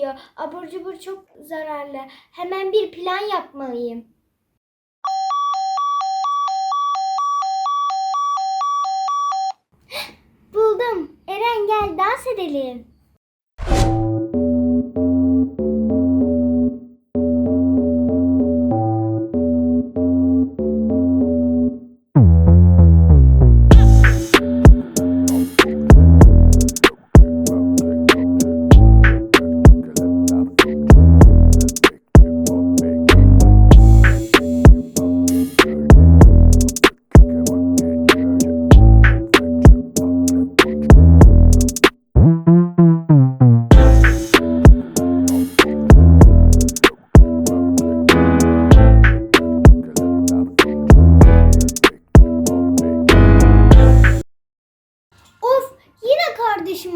yiyor. Abur cubur çok zararlı. Hemen bir plan yapmalıyım. Buldum. Eren gel dans edelim.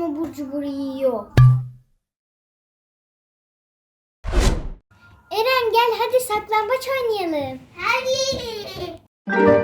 Abur cubur yiyor. Eren gel hadi saklambaç oynayalım. Hadi.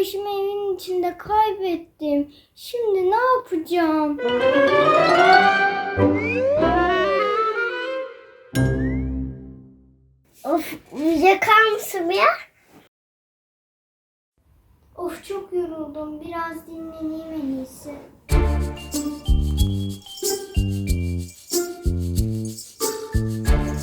Kardeşimi evin içinde kaybettim. Şimdi ne yapacağım? Of uyuyakal mısın ya? Of çok yoruldum. Biraz dinleneyim en iyisi.